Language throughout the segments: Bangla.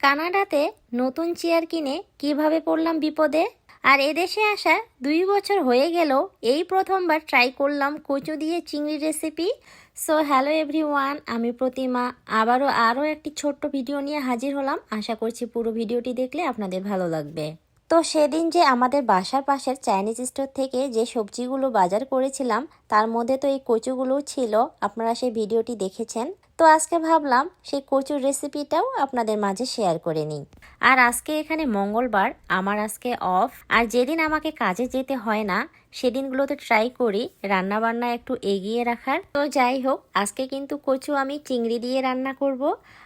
কানাডাতে নতুন চেয়ার কিনে কীভাবে পড়লাম বিপদে? আর এদেশে আসা দুই বছর হয়ে গেল এই প্রথমবার ট্রাই করলাম কচু দিয়ে চিংড়ি recipe so hello everyone আমি প্রতিমা। আবারও আরও একটি ছোট্ট ভিডিও নিয়ে হাজির হলাম। আশা করছি পুরো ভিডিওটি দেখলে আপনাদের ভালো লাগবে। তো সেদিন যে আমাদের বাসার পাশের চাইনিজ স্টোর থেকে যে সবজিগুলো বাজার করেছিলাম, তার মধ্যে তো এই কচুগুলোও ছিল। আপনারা সেই ভিডিওটি দেখেছেন। তো আজকে ভাবলাম সেই কচুর রেসিপিটাও আপনাদের মাঝে শেয়ার করে নিই। আর আজকে এখানে মঙ্গলবার, আমার আজকে অফ আর যেদিন আমাকে কাজে যেতে হয় না, সেদিনগুলোতে ট্রাই করি রান্না বান্না একটু এগিয়ে রাখার। তো যাই হোক, আজকে কিন্তু কচু আমি চিংড়ি দিয়ে রান্না করব।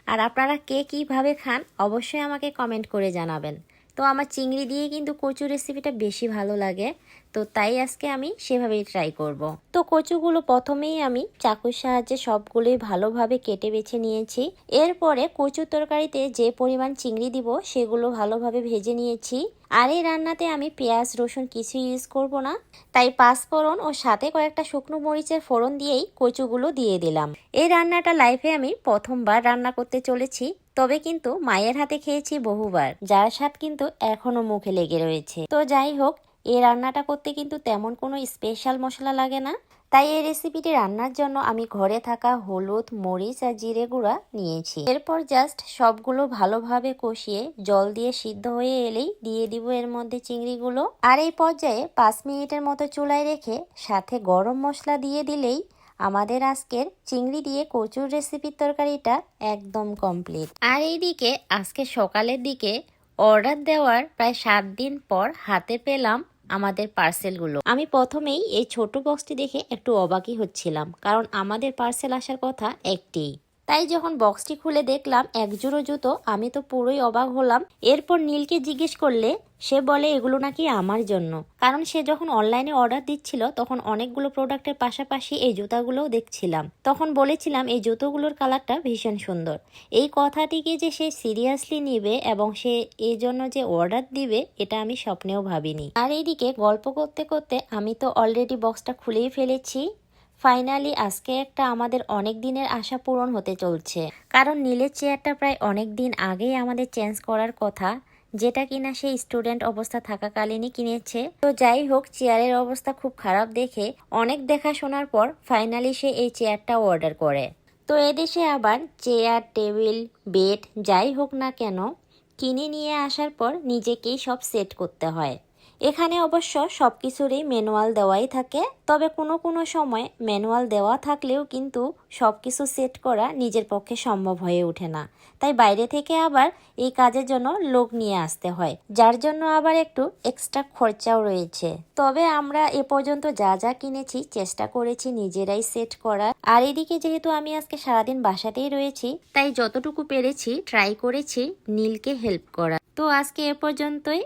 আর আপনারা কে কীভাবে খান, অবশ্যই আমাকে কমেন্ট করে জানাবেন। তো আমার চিংড়ি দিয়ে কিন্তু কচু রেসিপিটা বেশি ভালো লাগে। তো তাই আজকে আমি সেভাবেই ট্রাই করব। তো কচুগুলো প্রথমেই আমি চাকুর সাহায্যে সবগুলোই ভালোভাবে কেটে বেছে নিয়েছি। এরপরে কচুর তরকারিতে যে পরিমাণ চিংড়ি দিব, সেগুলো ভালোভাবে ভেজে নিয়েছি। আর এই রান্নাতে আমি পেঁয়াজ, রসুন কিছু ইউজ করব না। তাই পাঁচফোড়ন ও সাথে কয়েকটা শুকনো মরিচের ফোড়ন দিয়েই কচুগুলো দিয়ে দিলাম। এই রান্নাটা লাইফে আমি প্রথমবার রান্না করতে চলেছি। তবে কিন্তু মায়ের হাতে খেয়েছি বহুবার। যার স্বাদ কিন্তু এখনও মুখে লেগে রয়েছে। তো যাই হোক, এই রান্নাটা করতে কিন্তু তেমন কোনো স্পেশাল মশলা লাগে না। তাই এই রেসিপিটি রান্নার জন্য আমি ঘরে থাকা হলুদ, মরিচ আর জিরে গুঁড়া নিয়েছি। এরপর জাস্ট সবগুলো ভালোভাবে কষিয়ে জল দিয়ে সিদ্ধ হয়ে এলেই দিয়ে দিব এর মধ্যে চিংড়িগুলো। আর এই পর্যায়ে পাঁচ মিনিটের মতো চুলায় রেখে সাথে গরম মশলা দিয়ে দিলেই আমাদের আজকের চিংড়ি দিয়ে কচুর রেসিপির তরকারিটা একদম কমপ্লিট। আর এইদিকে আজকে সকালের দিকে অর্ডার দেওয়ার প্রায় সাত দিন পর হাতে পেলাম আমাদের পার্সেলগুলো। আমি প্রথমেই এই ছোট বক্সটি দেখে একটু অবাকই হচ্ছিলাম, কারণ আমাদের পার্সেল আসার কথা একটি তাই যখন বক্সটি খুলে দেখলাম এক জোড়ো জুতো, আমি তো পুরোই অবাক হলাম। এরপর নীলকে জিজ্ঞেস করলে, সে বলে, এগুলো নাকি আমার জন্য? কারণ সে যখন অনলাইনে অর্ডার দিচ্ছিল, তখন অনেকগুলো প্রোডাক্টের পাশাপাশি এই জুতাগুলোও দেখছিলাম। তখন বলেছিলাম, এই জুতোগুলোর কালারটা ভীষণ সুন্দর। এই কথাটিকে যে সে সিরিয়াসলি নিবে এবং সে এই জন্য যে অর্ডার দিবে, এটা আমি স্বপ্নেও ভাবিনি। আর এইদিকে গল্প করতে করতে আমি তো অলরেডি বক্সটা খুলেই ফেলেছি। ফাইনালি আজকে একটা আমাদের অনেক দিনের আশা পূরণ হতে চলছে। কারণ নীলের চেয়ারটা প্রায় অনেক দিন আগেই আমাদের চেঞ্জ করার কথা, যেটা কিনা সেই স্টুডেন্ট অবস্থা থাকাকালীনই কিনেছে। তো যাই হোক, চেয়ারের অবস্থা খুব খারাপ দেখে অনেক দেখাশোনার পর ফাইনালি সে এই চেয়ারটা অর্ডার করে। তো এদেশে আবার চেয়ার, টেবিল, বেড, যাই হোক না কেন, কিনে নিয়ে আসার পর নিজেকেই সব সেট করতে হয়। এখানে অবশ্য সব কিছুরই ম্যানুয়াল দেওয়াই থাকে, তবে কোনো কোনো সময় ম্যানুয়াল দেওয়া থাকলেও কিন্তু সব কিছু সেট করা নিজের পক্ষে সম্ভব হয়ে ওঠে না। তাই বাইরে থেকে আবার এই কাজের জন্য লোক নিয়ে আসতে হয়, যার জন্য আবার একটু এক্সট্রা খরচাও রয়েছে। তবে আমরা এ পর্যন্ত যা যা কিনেছি, চেষ্টা করেছি নিজেরাই সেট করার আর এদিকে যেহেতু আমি আজকে সারাদিন বাসাতেই রয়েছি, তাই যতটুকু পেরেছি ট্রাই করেছি নীলকে হেল্প করা। তো আজকে এ পর্যন্তই।